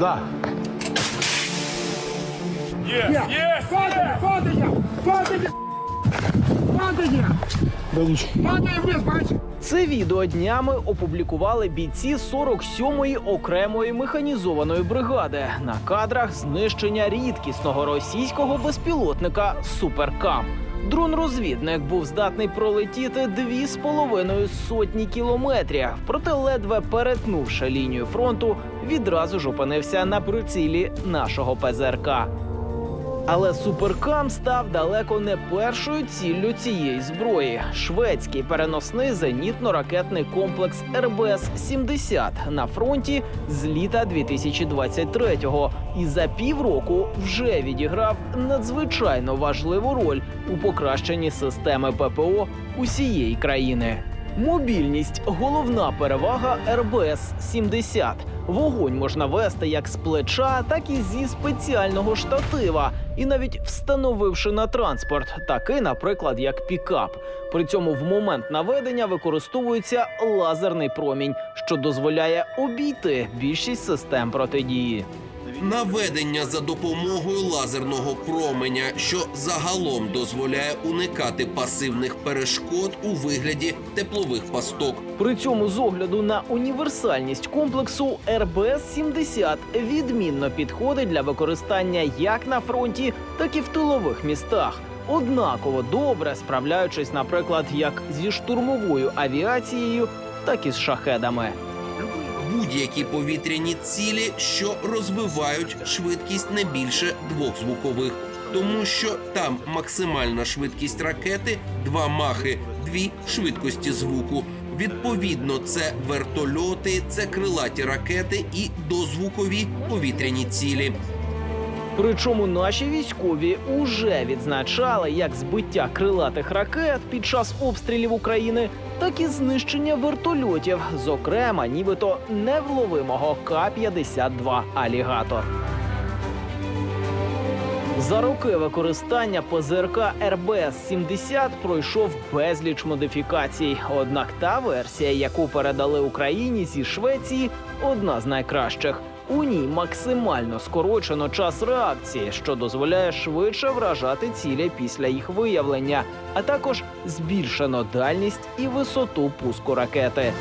Да. Є! Є! Падає! Падає! Падає! Падає! Да. Падає вниз, бачиш? Це відео днями опублікували бійці 47-ї окремої механізованої бригади на кадрах знищення рідкісного російського безпілотника Суперкам. Дрон-розвідник був здатний пролетіти дві з половиною сотні кілометрів, проте, ледве перетнувши лінію фронту, відразу ж опинився на прицілі нашого ПЗРК. Але суперкам став далеко не першою ціллю цієї зброї. Шведський переносний зенітно-ракетний комплекс РБС-70 на фронті з літа 2023-го і за півроку вже відіграв надзвичайно важливу роль у покращенні системи ППО усієї країни. Мобільність головна перевага РБС-70. Вогонь можна вести як з плеча, так і зі спеціального штатива, і навіть встановивши на транспорт, такий, наприклад, як пікап. При цьому в момент наведення використовується лазерний промінь, що дозволяє обійти більшість систем протидії. Наведення за допомогою лазерного променя, що загалом дозволяє уникати пасивних перешкод у вигляді теплових пасток. При цьому з огляду на універсальність комплексу РБС-70 відмінно підходить для використання як на фронті, так і в тилових містах. Однаково добре справляючись, наприклад, як зі штурмовою авіацією, так і з шахедами. Будь-які повітряні цілі, що розвивають швидкість не більше двох звукових, тому що там максимальна швидкість ракети два махи, дві швидкості звуку. Відповідно, це вертольоти, це крилаті ракети і дозвукові повітряні цілі. Причому наші військові уже відзначали як збиття крилатих ракет під час обстрілів України, так і знищення вертольотів, зокрема, нібито невловимого К-52 алігатор. За роки використання ПЗРК РБС-70 пройшов безліч модифікацій. Однак та версія, яку передали Україні зі Швеції, одна з найкращих. У ній максимально скорочено час реакції, що дозволяє швидше вражати цілі після їх виявлення, а також збільшено дальність і висоту пуску ракети.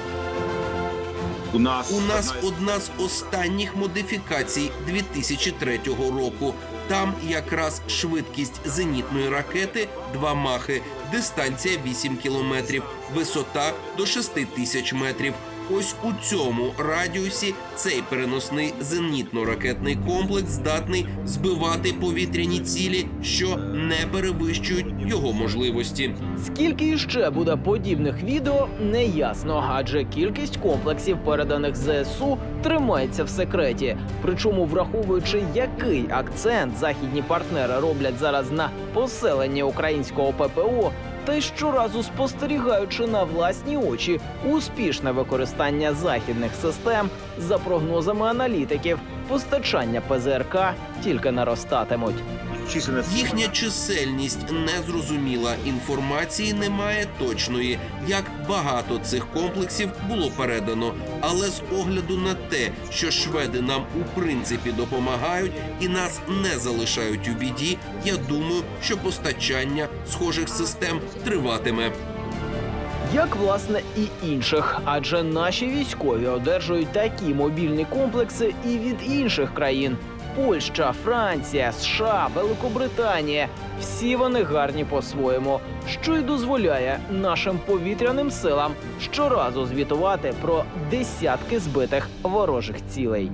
У нас, У нас одна з останніх модифікацій 2003 року. Там якраз швидкість зенітної ракети 2 махи, дистанція 8 кілометрів, висота до 6 тисяч метрів. Ось у цьому радіусі цей переносний зенітно-ракетний комплекс здатний збивати повітряні цілі, що не перевищують його можливості. Скільки іще буде подібних відео, не ясно, адже кількість комплексів, переданих ЗСУ, тримається в секреті. Причому, враховуючи, який акцент західні партнери роблять зараз на поселенні українського ППО, та й щоразу спостерігаючи на власні очі успішне використання західних систем, за прогнозами аналітиків, постачання ПЗРК тільки наростатимуть. Численность Їхня чисельність незрозуміла. Інформації немає точної, як багато цих комплексів було передано. Але з огляду на те, що шведи нам у принципі допомагають і нас не залишають у біді, я думаю, що постачання схожих систем триватиме. Як власне і інших, адже наші військові одержують такі мобільні комплекси і від інших країн: Польща, Франція, США, Великобританія. Всі вони гарні по-своєму, що й дозволяє нашим повітряним силам щоразу звітувати про десятки збитих ворожих цілей.